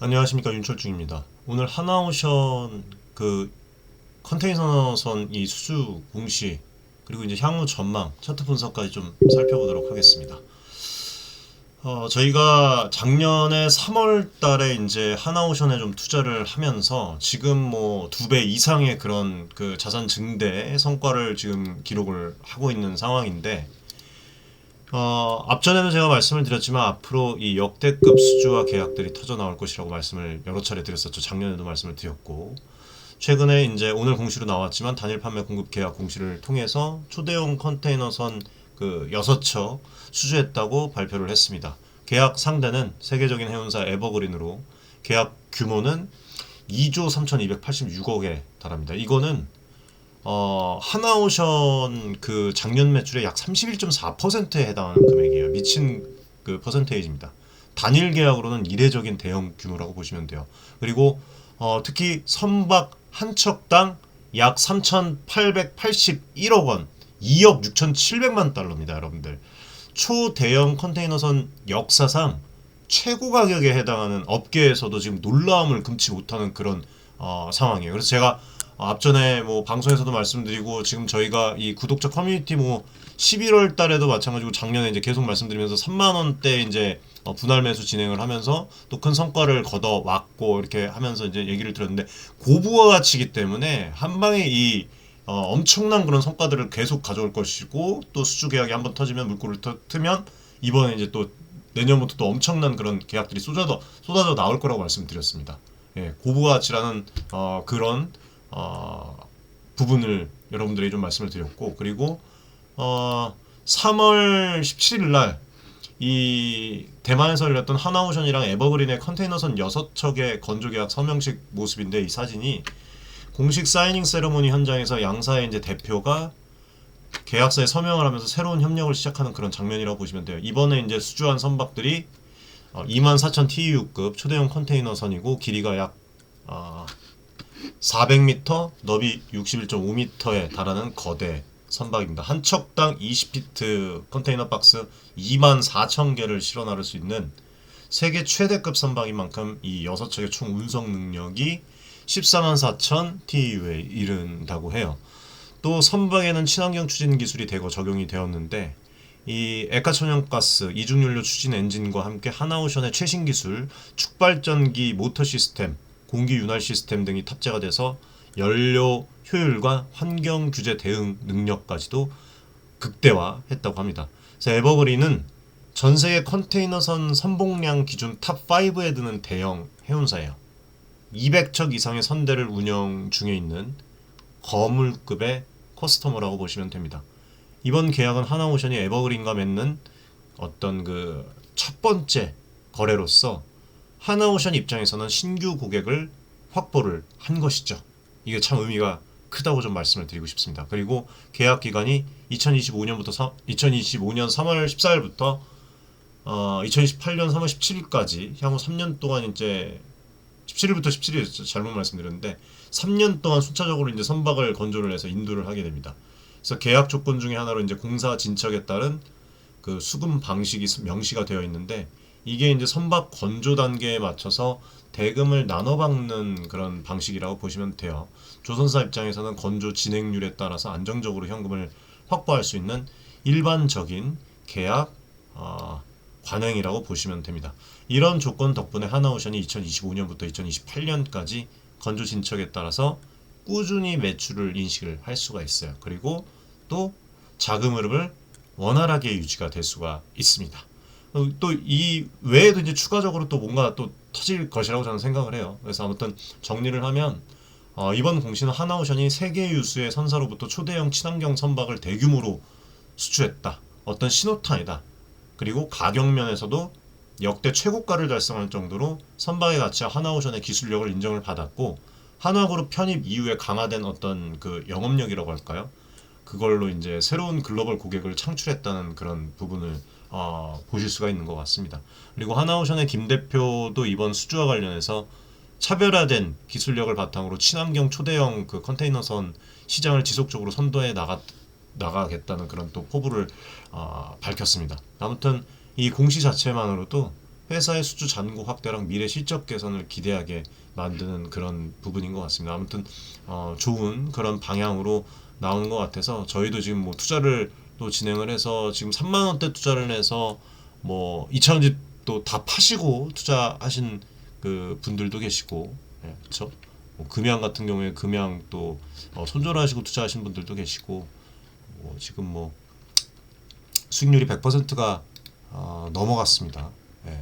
안녕하십니까 윤철중입니다. 오늘 하나오션 그 컨테이너선 이 수주 공시 그리고 이제 향후 전망 차트 분석까지 좀 살펴보도록 하겠습니다. 어, 저희가 작년에 3월 달에 이제 하나오션에 좀 투자를 하면서 지금 뭐 두 배 이상의 그런 그 자산 증대 성과를 지금 기록을 하고 있는 상황인데 어, 앞전에도 제가 말씀을 드렸지만 앞으로 이 역대급 수주와 계약들이 터져 나올 것이라고 말씀을 여러 차례 드렸었죠. 작년에도 말씀을 드렸고 최근에 이제 오늘 공시로 나왔지만 단일 판매 공급 계약 공시를 통해서 초대형 컨테이너선 그 여섯 척 수주했다고 발표를 했습니다. 계약 상대는 세계적인 해운사 에버그린으로 계약 규모는 2조 3,286억에 달합니다. 이거는 어, 하나오션 그 작년 매출의 약 31.4%에 해당하는 금액이에요. 미친 그 퍼센테이지입니다. 단일 계약으로는 이례적인 대형 규모라고 보시면 돼요. 그리고 어, 특히 선박 한 척당 약 3,881억 원, 2억 6,700만 달러입니다, 여러분들. 초대형 컨테이너선 역사상 최고 가격에 해당하는 업계에서도 지금 놀라움을 금치 못하는 그런 어, 상황이에요. 그래서 제가 어, 앞전에 뭐 방송에서도 말씀드리고 지금 저희가 이 구독자 커뮤니티 뭐 11월 달에도 마찬가지고 작년에 이제 계속 말씀드리면서 3만 원대 이제 어, 분할 매수 진행을 하면서 또 큰 성과를 거둬 왔고 이렇게 하면서 이제 얘기를 들었는데 고부가 가치기 때문에 한 방에 이 어, 엄청난 그런 성과들을 계속 가져올 것이고 또 수주 계약이 한번 터지면 물꼬를 터, 트면 이번에 이제 또 내년부터 또 엄청난 그런 계약들이 쏟아져 쏟아져 나올 거라고 말씀드렸습니다. 예, 고부가 가치라는 어, 그런 어, 부분을 여러분들에게 좀 말씀을 드렸고 그리고 어, 3월 17일 날 이 대만에서 열렸던 하나오션이랑 에버그린의 컨테이너선 6척의 건조 계약 서명식 모습인데 이 사진이 공식 사이닝 세레모니 현장에서 양사의 이제 대표가 계약서에 서명을 하면서 새로운 협력을 시작하는 그런 장면이라고 보시면 돼요. 이번에 이제 수주한 선박들이 어, 24,000 TEU급 초대형 컨테이너선이고 길이가 약 어, 400m, 너비 61.5m에 달하는 거대 선박입니다. 한 척당 20피트 컨테이너 박스 2만 4천 개를 실어 나를 수 있는 세계 최대급 선박인 만큼 이 6척의 총 운송 능력이 14만 4천 TEU에 이른다고 해요. 또 선박에는 친환경 추진 기술이 대거 적용이 되었는데 이 액화천연가스 이중연료 추진 엔진과 함께 하나오션의 최신 기술 축발전기 모터 시스템 공기 윤활 시스템 등이 탑재가 돼서 연료 효율과 환경 규제 대응 능력까지도 극대화했다고 합니다. 그래서 에버그린은 전 세계 컨테이너선 선봉량 기준 탑 5에 드는 대형 해운사예요. 200척 이상의 선대를 운영 중에 있는 거물급의 커스터머라고 보시면 됩니다. 이번 계약은 하나오션이 에버그린과 맺는 어떤 그 첫 번째 거래로서 하나오션 입장에서는 신규 고객을 확보를 한 것이죠. 이게 참 의미가 크다고 좀 말씀을 드리고 싶습니다. 그리고 계약 기간이 2025년부터 3, 2025년 3월 14일부터 어, 2028년 3월 17일까지 향후 3년 동안 이제 17일부터 17일 잘못 말씀드렸는데 3년 동안 순차적으로 이제 선박을 건조를 해서 인도를 하게 됩니다. 그래서 계약 조건 중에 하나로 이제 공사 진척에 따른 그 수금 방식이 명시가 되어 있는데 이게 이제 선박 건조 단계에 맞춰서 대금을 나눠 받는 그런 방식이라고 보시면 돼요. 조선사 입장에서는 건조 진행률에 따라서 안정적으로 현금을 확보할 수 있는 일반적인 계약 어, 관행이라고 보시면 됩니다. 이런 조건 덕분에 하나오션이 2025년부터 2028년까지 건조 진척에 따라서 꾸준히 매출을 인식을 할 수가 있어요. 그리고 또 자금 흐름을 원활하게 유지가 될 수가 있습니다. 또 이 외에도 이제 추가적으로 또 뭔가 또 터질 것이라고 저는 생각을 해요. 그래서 아무튼 정리를 하면 어, 이번 공시는 하나오션이 세계 유수의 선사로부터 초대형 친환경 선박을 대규모로 수주했다. 어떤 신호탄이다. 그리고 가격 면에서도 역대 최고가를 달성할 정도로 선박의 가치와 하나오션의 기술력을 인정을 받았고 한화그룹 편입 이후에 강화된 어떤 그 영업력이라고 할까요? 그걸로 이제 새로운 글로벌 고객을 창출했다는 그런 부분을 어, 보실 수가 있는 것 같습니다. 그리고 하나오션의 김 대표도 이번 수주와 관련해서 차별화된 기술력을 바탕으로 친환경 초대형 그 컨테이너선 시장을 지속적으로 선도해 나가 나가겠다는 그런 또 포부를 어, 밝혔습니다. 아무튼 이 공시 자체만으로도 회사의 수주 잔고 확대랑 미래 실적 개선을 기대하게 만드는 그런 부분인 것 같습니다. 아무튼 어, 좋은 그런 방향으로 나오는 것 같아서 저희도 지금 뭐 투자를 또 진행을 해서 지금 3만 원대 투자를 해서 뭐 2천 집도 다 파시고 투자하신 그 분들도 계시고 예, 그렇죠. 뭐 금양 같은 경우에 금양 또 어, 손절하시고 투자하신 분들도 계시고 뭐 지금 뭐 수익률이 100%가 어, 넘어갔습니다. 예.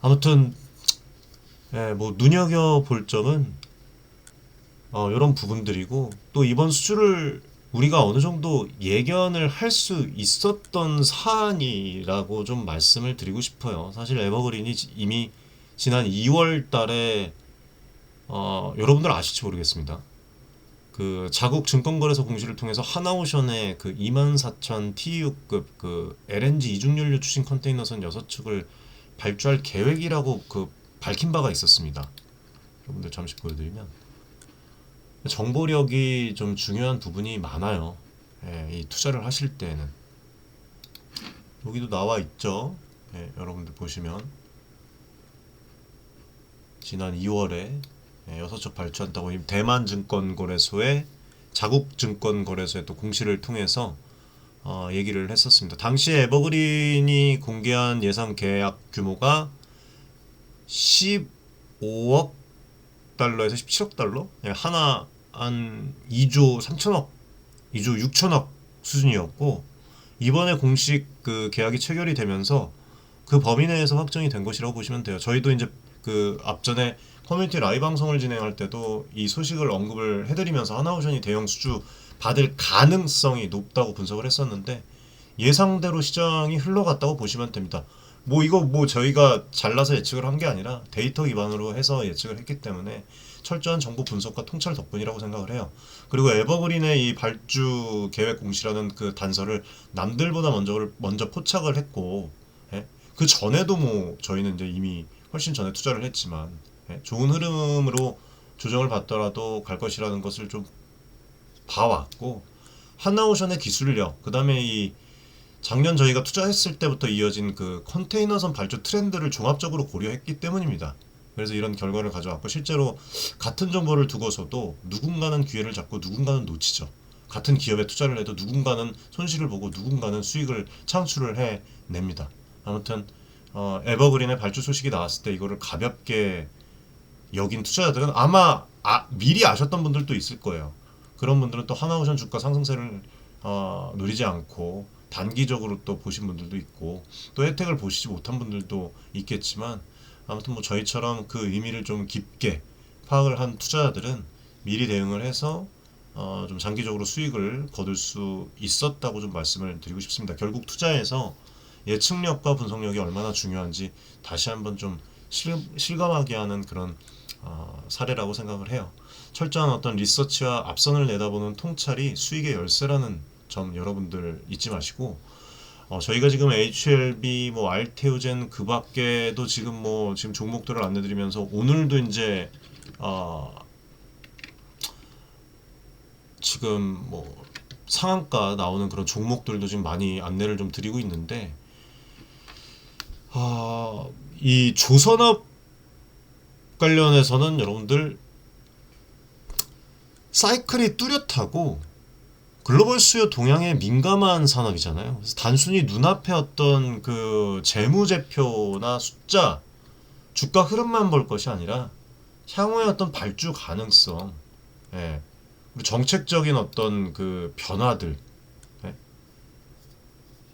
아무튼 예, 뭐 눈여겨 볼 점은 어, 이런 부분들이고 또 이번 수주를 우리가 어느 정도 예견을 할 수 있었던 사안이라고 좀 말씀을 드리고 싶어요. 사실 에버그린이 지- 이미 지난 2월 달에 어, 여러분들 아실지 모르겠습니다. 그 자국 증권거래소 공시를 통해서 하나오션의 그 24,000 TU급 그 LNG 이중연료 추진 컨테이너선 6축을 발주할 계획이라고 그 밝힌 바가 있었습니다. 여러분들 잠시 보여드리면 정보력이 좀 중요한 부분이 많아요. 예, 이 투자를 하실 때는 여기도 나와 있죠. 예, 여러분들 보시면 지난 2월에 예, 여섯 척 발주한다고 이 대만 증권거래소의 자국 증권거래소의 또 공시를 통해서 어, 얘기를 했었습니다. 당시 에버그린이 공개한 예상 계약 규모가 15억 달러에서 17억 달러? 예, 하나 한 2조 3천억, 2조 6천억 수준이었고 이번에 공식 그 계약이 체결이 되면서 그 범위 내에서 확정이 된 것이라고 보시면 돼요. 저희도 이제 그 앞전에 커뮤니티 라이브 방송을 진행할 때도 이 소식을 언급을 해드리면서 하나오션이 대형 수주 받을 가능성이 높다고 분석을 했었는데 예상대로 시장이 흘러갔다고 보시면 됩니다. 뭐 이거 뭐 저희가 잘라서 예측을 한 게 아니라 데이터 기반으로 해서 예측을 했기 때문에 철저한 정보 분석과 통찰 덕분이라고 생각을 해요. 그리고 에버그린의 이 발주 계획 공시라는 그 단서를 남들보다 먼저 먼저 포착을 했고 예? 그 전에도 뭐 저희는 이제 이미 훨씬 전에 투자를 했지만 예? 좋은 흐름으로 조정을 받더라도 갈 것이라는 것을 좀 봐왔고 하나오션의 기술력 그 다음에 이 작년 저희가 투자했을 때부터 이어진 그 컨테이너선 발주 트렌드를 종합적으로 고려했기 때문입니다. 그래서 이런 결과를 가져왔고 실제로 같은 정보를 두고서도 누군가는 기회를 잡고 누군가는 놓치죠. 같은 기업에 투자를 해도 누군가는 손실을 보고 누군가는 수익을 창출을 해냅니다. 아무튼 어, 에버그린의 발주 소식이 나왔을 때 이거를 가볍게 여긴 투자자들은 아마 아, 미리 아셨던 분들도 있을 거예요. 그런 분들은 또 하나오션 주가 상승세를 어, 누리지 않고 단기적으로 또 보신 분들도 있고 또 혜택을 보시지 못한 분들도 있겠지만 아무튼 뭐 저희처럼 그 의미를 좀 깊게 파악을 한 투자자들은 미리 대응을 해서 어, 좀 장기적으로 수익을 거둘 수 있었다고 좀 말씀을 드리고 싶습니다. 결국 투자에서 예측력과 분석력이 얼마나 중요한지 다시 한번 좀 실, 실감하게 하는 그런 어, 사례라고 생각을 해요. 철저한 어떤 리서치와 앞선을 내다보는 통찰이 수익의 열쇠라는 점 여러분들 잊지 마시고 어, 저희가 지금 HLB 뭐 알테오젠 그 밖에도 지금 뭐 지금 종목들을 안내드리면서 오늘도 이제 어, 지금 뭐 상한가 나오는 그런 종목들도 지금 많이 안내를 좀 드리고 있는데 아, 이 조선업 관련해서는 여러분들 사이클이 뚜렷하고 글로벌 수요 동향에 민감한 산업이잖아요. 그래서 단순히 눈앞에 어떤 그 재무제표나 숫자, 주가 흐름만 볼 것이 아니라 향후의 어떤 발주 가능성, 예, 정책적인 어떤 그 변화들, 예,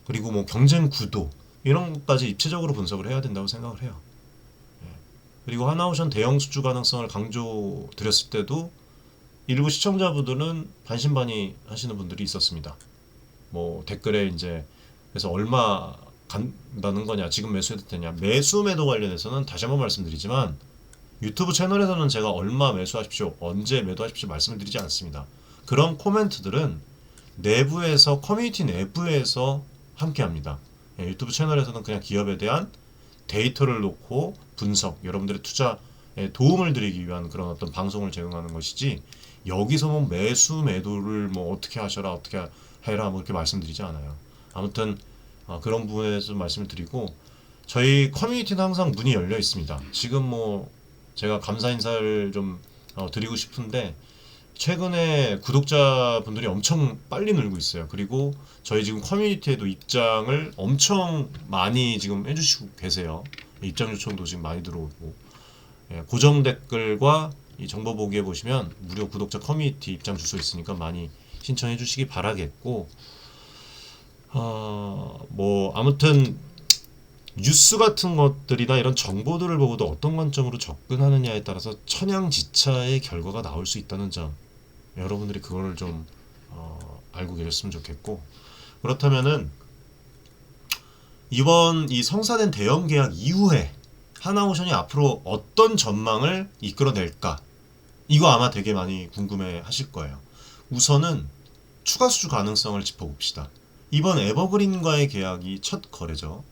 그리고 뭐 경쟁 구도 이런 것까지 입체적으로 분석을 해야 된다고 생각을 해요. 예. 그리고 하나오션 대형 수주 가능성을 강조 드렸을 때도 일부 시청자분들은 반신반의 하시는 분들이 있었습니다. 뭐 댓글에 이제 그래서 얼마 간다는 거냐 지금 매수해도 되냐 매수 매도 관련해서는 다시 한번 말씀드리지만 유튜브 채널에서는 제가 얼마 매수하십시오 언제 매도하십시오 말씀을 드리지 않습니다. 그런 코멘트들은 내부에서 커뮤니티 내부에서 함께 합니다. 예, 유튜브 채널에서는 그냥 기업에 대한 데이터를 놓고 분석 여러분들의 투자에 도움을 드리기 위한 그런 어떤 방송을 제공하는 것이지 여기서 뭐 매수 매도를 뭐 어떻게 하셔라 어떻게 해라 뭐 이렇게 말씀드리지 않아요. 아무튼 어, 그런 부분에 대해서 좀 말씀을 드리고 저희 커뮤니티는 항상 문이 열려 있습니다. 지금 뭐 제가 감사 인사를 좀 어, 드리고 싶은데 최근에 구독자 분들이 엄청 빨리 늘고 있어요. 그리고 저희 지금 커뮤니티에도 입장을 엄청 많이 지금 해주시고 계세요. 입장 요청도 지금 많이 들어오고 예, 고정 댓글과 이 정보 보기에 보시면 무료 구독자 커뮤니티 입장 주소 있으니까 많이 신청해 주시기 바라겠고 어, 뭐 아무튼 뉴스 같은 것들이나 이런 정보들을 보고도 어떤 관점으로 접근하느냐에 따라서 천양지차의 결과가 나올 수 있다는 점 여러분들이 그거를 좀 어, 알고 계셨으면 좋겠고 그렇다면은 이번 이 성사된 대형 계약 이후에 하나오션이 앞으로 어떤 전망을 이끌어낼까 이거 아마 되게 많이 궁금해 하실 거예요. 우선은 추가 수주 가능성을 짚어봅시다. 이번 에버그린과의 계약이 첫 거래죠.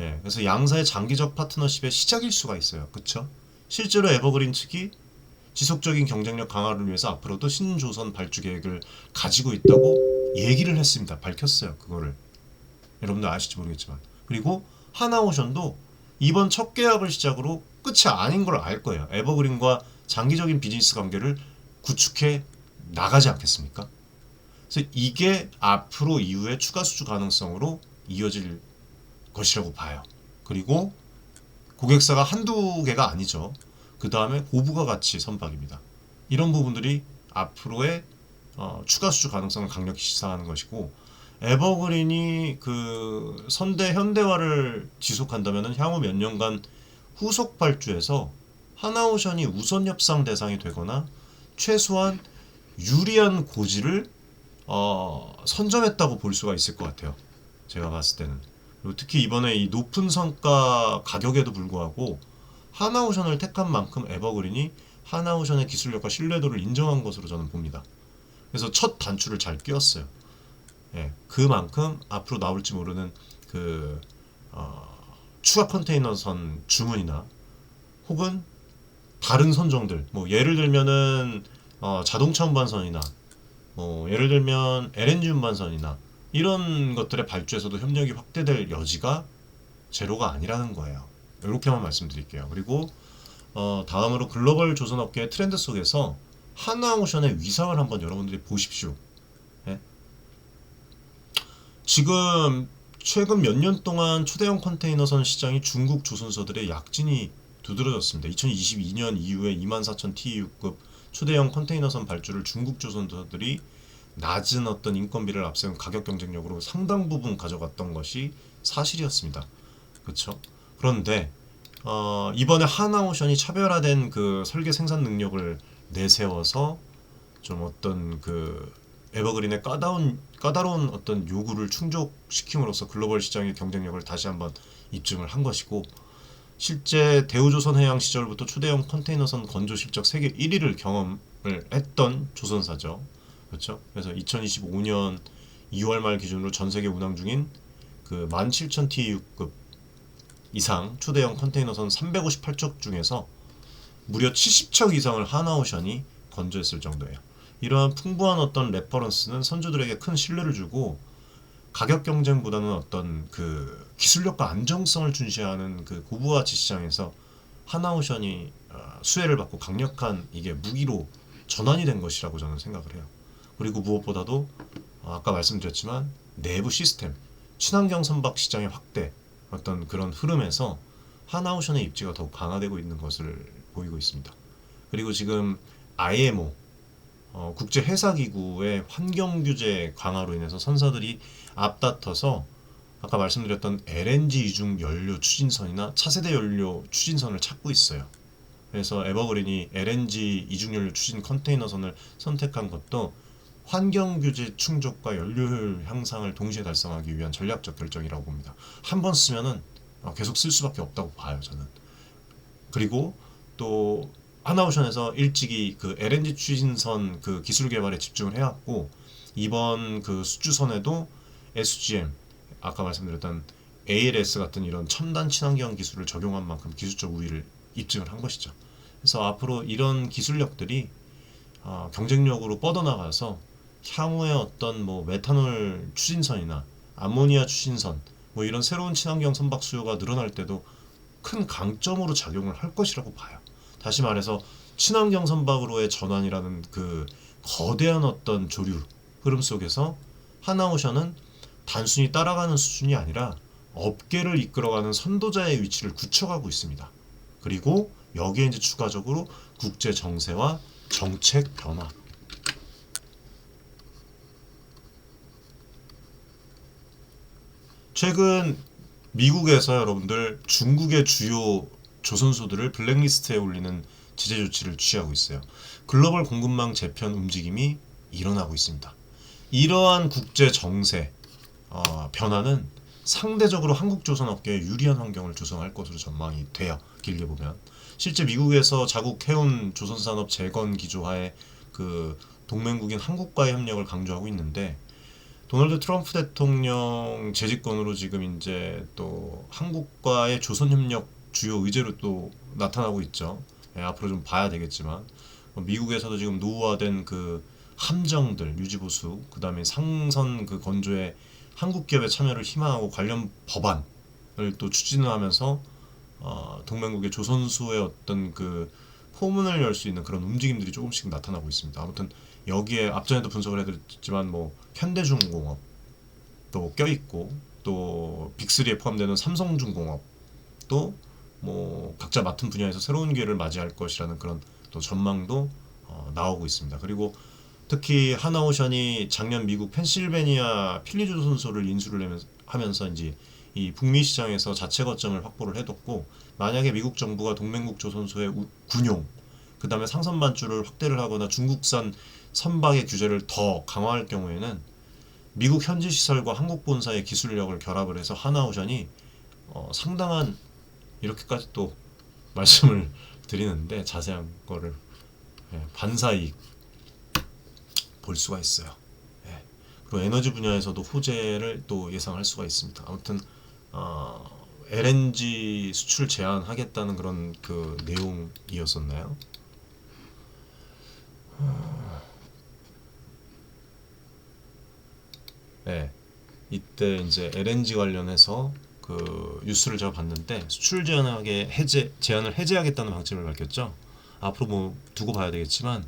예, 그래서 양사의 장기적 파트너십의 시작일 수가 있어요. 그쵸? 실제로 에버그린 측이 지속적인 경쟁력 강화를 위해서 앞으로도 신조선 발주 계획을 가지고 있다고 얘기를 했습니다. 밝혔어요. 그거를. 여러분들 아실지 모르겠지만. 그리고 하나오션도 이번 첫 계약을 시작으로 끝이 아닌 걸 알 거예요. 에버그린과 장기적인 비즈니스 관계를 구축해 나가지 않겠습니까? 그래서 이게 앞으로 이후에 추가 수주 가능성으로 이어질 것이라고 봐요. 그리고 고객사가 한두 개가 아니죠. 그 다음에 고부가 가치 선박입니다. 이런 부분들이 앞으로의 어, 추가 수주 가능성을 강력히 시사하는 것이고 에버그린이 그 선대 현대화를 지속한다면 향후 몇 년간 후속 발주에서 하나오션이 우선 협상 대상이 되거나 최소한 유리한 고지를 어, 선점했다고 볼 수가 있을 것 같아요. 제가 봤을 때는. 특히 이번에 이 높은 성과 가격에도 불구하고 하나오션을 택한 만큼 에버그린이 하나오션의 기술력과 신뢰도를 인정한 것으로 저는 봅니다. 그래서 첫 단추를 잘 끼웠어요. 예, 그만큼 앞으로 나올지 모르는 그 어, 추가 컨테이너선 주문이나 혹은 다른 선종들 뭐 예를 들면은 어, 자동차 운반선이나 뭐 예를 들면 LNG 운반선이나 이런 것들의 발주에서도 협력이 확대될 여지가 제로가 아니라는 거예요. 이렇게만 말씀드릴게요. 그리고 어, 다음으로 글로벌 조선업계의 트렌드 속에서 하나오션의 위상을 한번 여러분들이 보십시오. 예? 지금 최근 몇 년 동안 초대형 컨테이너선 시장이 중국 조선소들의 약진이 두드러졌습니다. 2022년 이후에 24,000 TEU급 초대형 컨테이너선 발주를 중국 조선소들이 낮은 어떤 인건비를 앞세운 가격 경쟁력으로 상당 부분 가져갔던 것이 사실이었습니다. 그렇죠? 그런데 어, 이번에 하나오션이 차별화된 그 설계 생산 능력을 내세워서 좀 어떤 그 에버그린의 까다운 까다로운 어떤 요구를 충족시킴으로써 글로벌 시장의 경쟁력을 다시 한번 입증을 한 것이고 실제 대우조선해양 시절부터 초대형 컨테이너선 건조 실적 세계 1위를 경험을 했던 조선사죠. 그렇죠? 그래서 2025년 2월 말 기준으로 전 세계 운항 중인 그 17,000 TEU급 이상 초대형 컨테이너선 358척 중에서 무려 70척 이상을 하나오션이 건조했을 정도예요. 이러한 풍부한 어떤 레퍼런스는 선주들에게 큰 신뢰를 주고 가격 경쟁보다는 어떤 그 기술력과 안정성을 중시하는 그 고부가치 시장에서 하나오션이 어, 수혜를 받고 강력한 이게 무기로 전환이 된 것이라고 저는 생각을 해요. 그리고 무엇보다도 어, 아까 말씀드렸지만 내부 시스템, 친환경 선박 시장의 확대 어떤 그런 흐름에서 하나오션의 입지가 더욱 강화되고 있는 것을 보이고 있습니다. 그리고 지금 IMO 어, 국제 회사 기구의 환경 규제 강화로 인해서 선사들이 앞다퉈서 아까 말씀드렸던 LNG 이중 연료 추진선이나 차세대 연료 추진선을 찾고 있어요. 그래서 에버그린이 LNG 이중 연료 추진 컨테이너선을 선택한 것도 환경 규제 충족과 연료율 향상을 동시에 달성하기 위한 전략적 결정이라고 봅니다. 한 번 쓰면은 어, 계속 쓸 수밖에 없다고 봐요, 저는. 그리고 또 하나오션에서 일찍이 그 LNG 추진선 그 기술 개발에 집중을 해왔고 이번 그 수주선에도 SGM 아까 말씀드렸던 ALS 같은 이런 첨단 친환경 기술을 적용한 만큼 기술적 우위를 입증을 한 것이죠. 그래서 앞으로 이런 기술력들이 어, 경쟁력으로 뻗어나가서 향후에 어떤 뭐 메탄올 추진선이나 암모니아 추진선 뭐 이런 새로운 친환경 선박 수요가 늘어날 때도 큰 강점으로 작용을 할 것이라고 봐요. 다시 말해서 친환경 선박으로의 전환이라는 그 거대한 어떤 조류 흐름 속에서 하나오션은 단순히 따라가는 수준이 아니라 업계를 이끌어가는 선도자의 위치를 굳혀가고 있습니다. 그리고 여기에 이제 추가적으로 국제 정세와 정책 변화 최근 미국에서 여러분들 중국의 주요 조선소들을 블랙리스트에 올리는 제재 조치를 취하고 있어요. 글로벌 공급망 재편 움직임이 일어나고 있습니다. 이러한 국제 정세 어, 변화는 상대적으로 한국 조선 업계에 유리한 환경을 조성할 것으로 전망이 돼요. 길게 보면 실제 미국에서 자국 해운 조선산업 재건 기조하에 그 동맹국인 한국과의 협력을 강조하고 있는데 도널드 트럼프 대통령 재집권으로 지금 이제 또 한국과의 조선 협력 주요 의제로 또 나타나고 있죠. 예, 앞으로 좀 봐야 되겠지만 뭐 미국에서도 지금 노후화된 그 함정들 유지보수 그다음에 상선 그 건조에 한국 기업의 참여를 희망하고 관련 법안을 또 추진을 하면서 어, 동맹국의 조선수의 어떤 그 포문을 열 수 있는 그런 움직임들이 조금씩 나타나고 있습니다. 아무튼 여기에 앞전에도 분석을 해드렸지만 뭐 현대중공업 또 껴있고 또 빅3에 포함되는 삼성중공업 또 뭐 각자 맡은 분야에서 새로운 기회를 맞이할 것이라는 그런 또 전망도 어, 나오고 있습니다. 그리고 특히 하나오션이 작년 미국 펜실베니아 필리주 선소를 인수를 하면서 이제 이 북미 시장에서 자체 거점을 확보를 해뒀고 만약에 미국 정부가 동맹국 조선소의 군용 그 다음에 상선 반주를 확대를 하거나 중국산 선박의 규제를 더 강화할 경우에는 미국 현지 시설과 한국 본사의 기술력을 결합을 해서 하나오션이 어, 상당한 이렇게까지 또 말씀을 드리는데 자세한 거를 예, 반사이익 볼 수가 있어요. 예. 그리고 에너지 분야에서도 호재를 또 예상할 수가 있습니다. 아무튼 어, LNG 수출 제한하겠다는 그런 그 내용이었었나요? 네, 이때 이제 LNG 관련해서 그 뉴스를 제가 봤는데 수출 제한하게 해제 제한을 해제하겠다는 방침을 밝혔죠. 앞으로 뭐 두고 봐야 되겠지만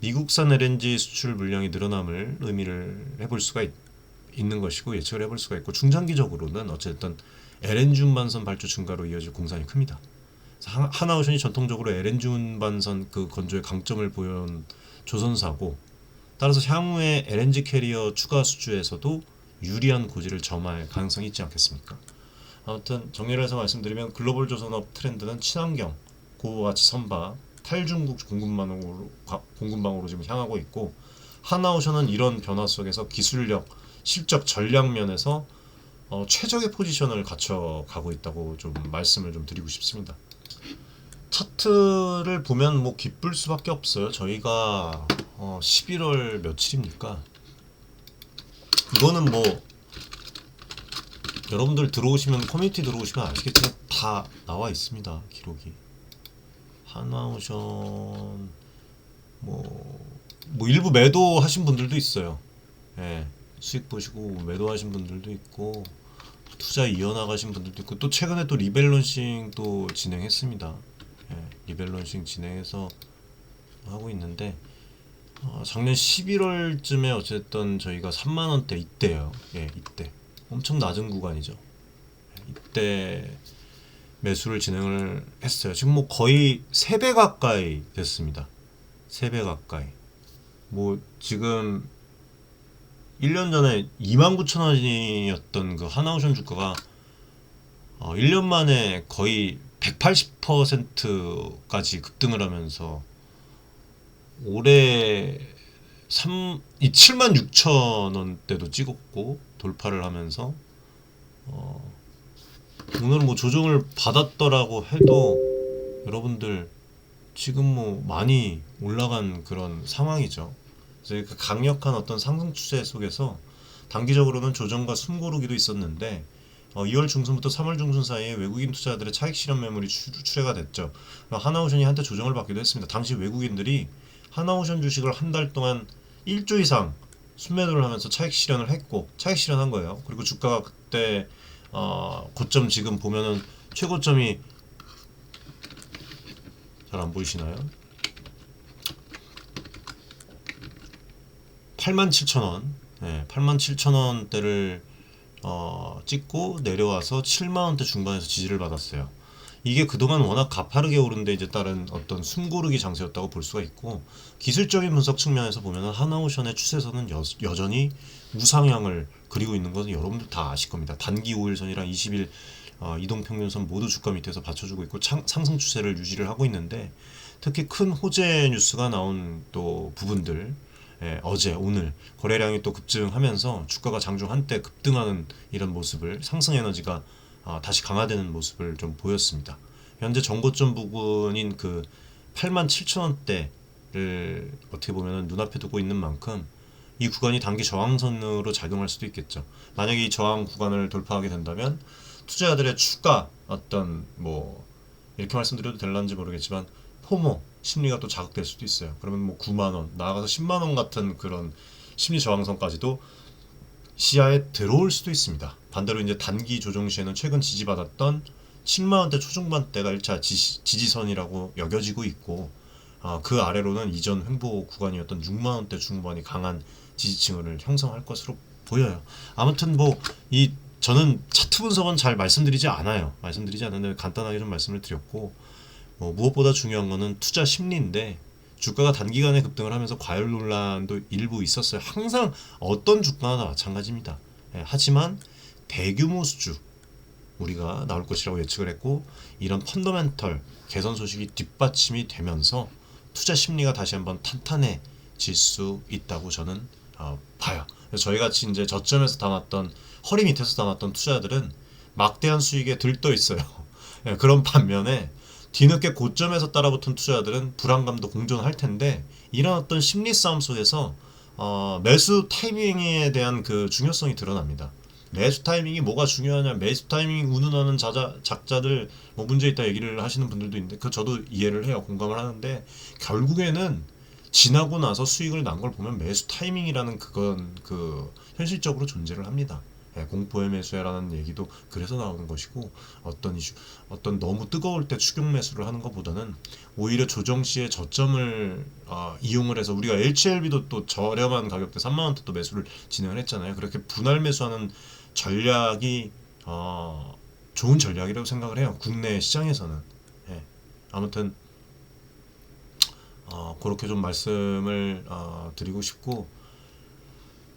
미국산 LNG 수출 물량이 늘어남을 의미를 해볼 수가 있, 있는 것이고 예측을 해볼 수가 있고 중장기적으로는 어쨌든 LNG 운반선 발주 증가로 이어질 공산이 큽니다. 하나오션이 전통적으로 LNG 운반선 그 건조의 강점을 보여온 조선사고 따라서 향후에 LNG 캐리어 추가 수주에서도 유리한 고지를 점할 가능성이 있지 않겠습니까? 아무튼 정리를 해서 말씀드리면 글로벌 조선업 트렌드는 친환경, 고가치 선박, 탈중국 공급망으로 공급망으로 지금 향하고 있고 하나오션은 이런 변화 속에서 기술력, 실적 전략 면에서 어, 최적의 포지션을 갖춰 가고 있다고 좀 말씀을 좀 드리고 싶습니다. 차트를 보면 뭐 기쁠 수밖에 없어요. 저희가 어, 11월 며칠입니까? 이거는 뭐 여러분들 들어오시면 커뮤니티 들어오시면 아시겠지만 다 나와 있습니다. 기록이 하나오션 뭐, 뭐 일부 매도 하신 분들도 있어요. 예. 수익 보시고 매도 하신 분들도 있고 투자 이어나가신 분들도 있고 또 최근에 또 리밸런싱 또 진행했습니다. 예, 리밸런싱 진행해서 하고 있는데 어, 작년 11월쯤에 어쨌든 저희가 3만 원대 이때요. 예, 이때 엄청 낮은 구간이죠. 예, 이때 매수를 진행을 했어요. 지금 뭐 거의 3배 가까이 됐습니다. 3배 가까이. 뭐 지금 1년 전에 29,000원이었던 그 하나오션 주가가 어, 1년 만에 거의 180%까지 급등을 하면서 올해 3, 이 7만 6천 원대도 찍었고 돌파를 하면서 어, 오늘 뭐 조정을 받았더라고 해도 여러분들 지금 뭐 많이 올라간 그런 상황이죠. 그래서 그 강력한 어떤 상승 추세 속에서 단기적으로는 조정과 숨고르기도 있었는데 어, 2월 중순부터 3월 중순 사이에 외국인 투자자들의 차익 실현 매물이 출, 출회가 됐죠. 하나오션이 한때 조정을 받기도 했습니다. 당시 외국인들이 하나오션 주식을 한 달 동안 1조 이상 순매도를 하면서 차익 실현을 했고 차익 실현한 거예요. 그리고 주가가 그때 어, 고점 지금 보면은 최고점이 잘 안 보이시나요? 87,000원. 네, 87,000원대를 어, 찍고 내려와서 7만 원대 중반에서 지지를 받았어요. 이게 그동안 워낙 가파르게 오른 데 이제 따른 어떤 숨고르기 장세였다고 볼 수가 있고 기술적인 분석 측면에서 보면은 하나오션의 추세선은 여, 여전히 우상향을 그리고 있는 것은 여러분들 다 아실 겁니다. 단기 5일선이랑 20일 어, 이동평균선 모두 주가 밑에서 받쳐주고 있고 창, 상승 추세를 유지를 하고 있는데 특히 큰 호재 뉴스가 나온 또 부분들 예, 어제 오늘 거래량이 또 급증하면서 주가가 장중 한때 급등하는 이런 모습을 상승 에너지가 어, 다시 강화되는 모습을 좀 보였습니다. 현재 정고점 부근인 그 8만 7천 원대를 어떻게 보면 눈앞에 두고 있는 만큼 이 구간이 단기 저항선으로 작용할 수도 있겠죠. 만약에 이 저항 구간을 돌파하게 된다면 투자자들의 추가 어떤 뭐 이렇게 말씀드려도 될런지 모르겠지만 포모 심리가 또 자극될 수도 있어요. 그러면 뭐 9만 원 나아가서 10만 원 같은 그런 심리 저항선까지도 시야에 들어올 수도 있습니다. 반대로 이제 단기 조정 시에는 최근 지지받았던 7만 원대 초중반대가 1차 지지, 지지선이라고 여겨지고 있고 아, 그 아래로는 이전 횡보 구간이었던 6만 원대 중반이 강한 지지층을 형성할 것으로 보여요. 아무튼 뭐 이 저는 차트 분석은 잘 말씀드리지 않아요. 말씀드리지 않는데 간단하게 좀 말씀을 드렸고 뭐 무엇보다 중요한 거는 투자 심리인데 주가가 단기간에 급등을 하면서 과열 논란도 일부 있었어요. 항상 어떤 주가나 마찬가지입니다. 예, 하지만 대규모 수주 우리가 나올 것이라고 예측을 했고 이런 펀더멘털 개선 소식이 뒷받침이 되면서 투자 심리가 다시 한번 탄탄해질 수 있다고 저는 어, 봐요. 저희 같이 이제 저점에서 담았던 허리 밑에서 담았던 투자들은 막대한 수익에 들떠 있어요. 예, 그런 반면에 뒤늦게 고점에서 따라붙은 투자들은 불안감도 공존할 텐데 이런 어떤 심리 싸움 속에서 어, 매수 타이밍에 대한 그 중요성이 드러납니다. 매수 타이밍이 뭐가 중요하냐 매수 타이밍 운운하는 자자 작자들 뭐 문제 있다 얘기를 하시는 분들도 있는데 그 저도 이해를 해요 공감을 하는데 결국에는 지나고 나서 수익을 난 걸 보면 매수 타이밍이라는 그건 그 현실적으로 존재를 합니다. 예, 공포의 매수야라는 얘기도 그래서 나오는 것이고 어떤 이슈 어떤 너무 뜨거울 때 추격 매수를 하는 것보다는 오히려 조정 시에 저점을 어, 이용을 해서 우리가 HLB도 또 저렴한 가격대 3만 원대 또 매수를 진행을 했잖아요. 그렇게 분할 매수하는 전략이 어, 좋은 전략이라고 생각을 해요. 국내 시장에서는 예. 아무튼 어, 그렇게 좀 말씀을 어, 드리고 싶고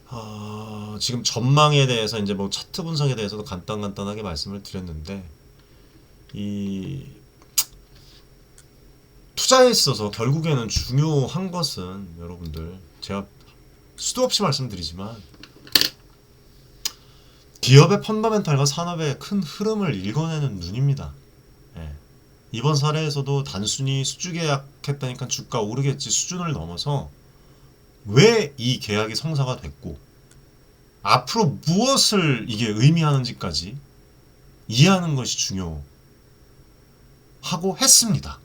어, 지금 전망에 대해서 이제 뭐 차트 분석에 대해서도 간단 간단하게 말씀을 드렸는데 이 투자에 있어서 결국에는 중요한 것은 여러분들 제가 수도 없이 말씀드리지만 기업의 펀더멘탈과 산업의 큰 흐름을 읽어내는 눈입니다. 예. 이번 사례에서도 단순히 수주 계약했다니까 주가 오르겠지 수준을 넘어서 왜 이 계약이 성사가 됐고 앞으로 무엇을 이게 의미하는지까지 이해하는 것이 중요하고 했습니다.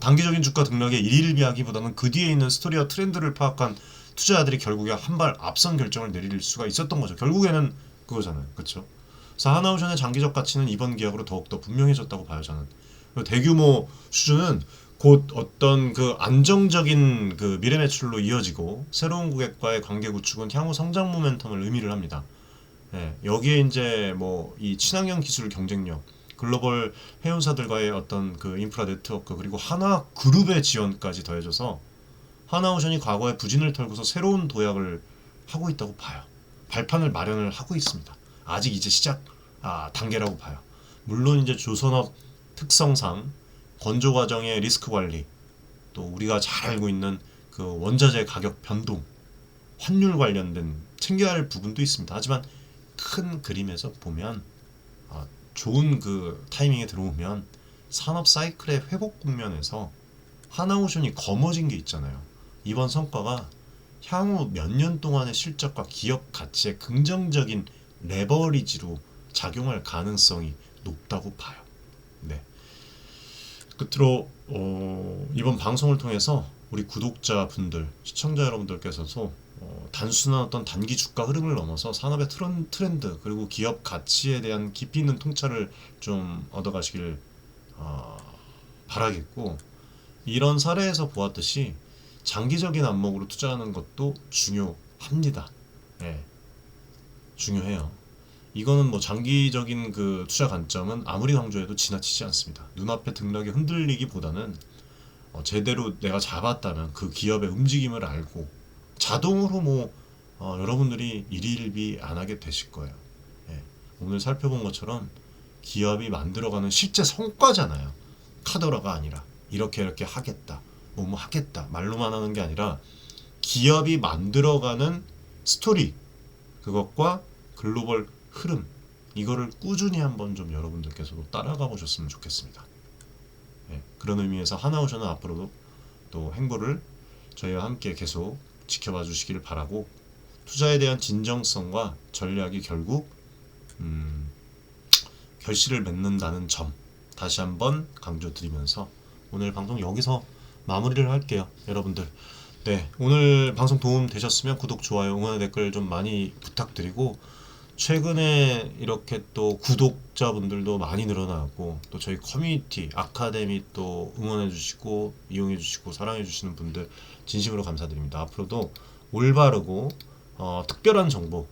단기적인 주가 등락에 일일비하기보다는 그 뒤에 있는 스토리와 트렌드를 파악한 투자자들이 결국에 한 발 앞선 결정을 내릴 수가 있었던 거죠. 결국에는 그거잖아요. 그렇죠? 그래서 하나오션의 장기적 가치는 이번 계약으로 더욱더 분명해졌다고 봐요. 저는 대규모 수준은 곧 어떤 그 안정적인 그 미래 매출로 이어지고 새로운 고객과의 관계 구축은 향후 성장 모멘텀을 의미를 합니다. 예, 여기에 이제 뭐 이 친환경 기술 경쟁력, 글로벌 해운사들과의 어떤 그 인프라 네트워크 그리고 하나 그룹의 지원까지 더해져서 하나오션이 과거에 부진을 털고서 새로운 도약을 하고 있다고 봐요. 발판을 마련을 하고 있습니다. 아직 이제 시작 아, 단계라고 봐요. 물론 이제 조선업 특성상 건조 과정의 리스크 관리, 또 우리가 잘 알고 있는 그 원자재 가격 변동, 환율 관련된 챙겨야 할 부분도 있습니다. 하지만 큰 그림에서 보면 어, 좋은 그 타이밍에 들어오면 산업 사이클의 회복 국면에서 하나오션이 검어진 게 있잖아요. 이번 성과가 향후 몇 년 동안의 실적과 기업 가치의 긍정적인 레버리지로 작용할 가능성이 높다고 봐요. 네. 끝으로 어, 이번 방송을 통해서 우리 구독자분들, 시청자 여러분들께서도 어, 단순한 어떤 단기 주가 흐름을 넘어서 산업의 트렌- 트렌드 그리고 기업 가치에 대한 깊이 있는 통찰을 좀 얻어가시길 어, 바라겠고 이런 사례에서 보았듯이 장기적인 안목으로 투자하는 것도 중요합니다. 예, 중요해요. 이거는 뭐 장기적인 그 투자 관점은 아무리 강조해도 지나치지 않습니다. 눈앞에 등락이 흔들리기보다는 어, 제대로 내가 잡았다면 그 기업의 움직임을 알고 자동으로 뭐 어, 여러분들이 일일비 안 하게 되실 거예요. 예, 오늘 살펴본 것처럼 기업이 만들어가는 실제 성과잖아요. 카더라가 아니라 이렇게 이렇게 하겠다, 뭐 뭐 하겠다 말로만 하는 게 아니라 기업이 만들어가는 스토리 그것과 글로벌 흐름 이거를 꾸준히 한번 좀 여러분들께서도 따라가 보셨으면 좋겠습니다. 예, 그런 의미에서 하나오션은 앞으로도 또 행보를 저희와 함께 계속 지켜봐 주시기를 바라고 투자에 대한 진정성과 전략이 결국 음, 결실을 맺는다는 점 다시 한번 강조드리면서 오늘 방송 여기서 마무리를 할게요, 여러분들. 네, 오늘 방송 도움 되셨으면 구독, 좋아요, 응원의 댓글 좀 많이 부탁드리고 최근에 이렇게 또 구독자분들도 많이 늘어나고 또 저희 커뮤니티 아카데미 또 응원해 주시고 이용해 주시고 사랑해 주시는 분들 진심으로 감사드립니다. 앞으로도 올바르고 어, 특별한 정보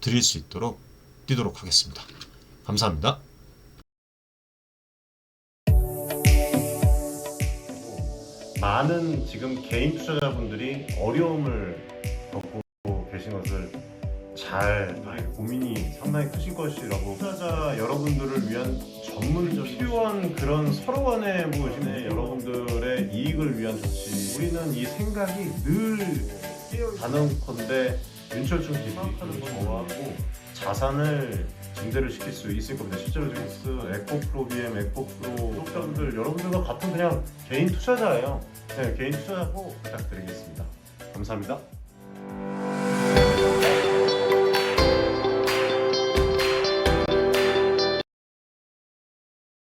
드릴 수 있도록 뛰도록 하겠습니다. 감사합니다. 많은 지금 개인 투자자분들이 어려움을 겪고 계신 것을 잘 고민이 상당히 크신 것이라고 투자자 여러분들을 위한 전문적인 필요한 그런 서로 간의 뭐 지금 여러분들의 이익을 위한 조치. 우리는 이 생각이 늘 단언컨대 윤철중 기술하는 저하고 자산을 증대를 시킬 수 있을 겁니다. 실제로 지금 스 에코프로 BM, 에코프로 구독자분들 여러분들과 같은 그냥 개인 투자자예요. 네, 개인 투자자고 부탁드리겠습니다. 감사합니다.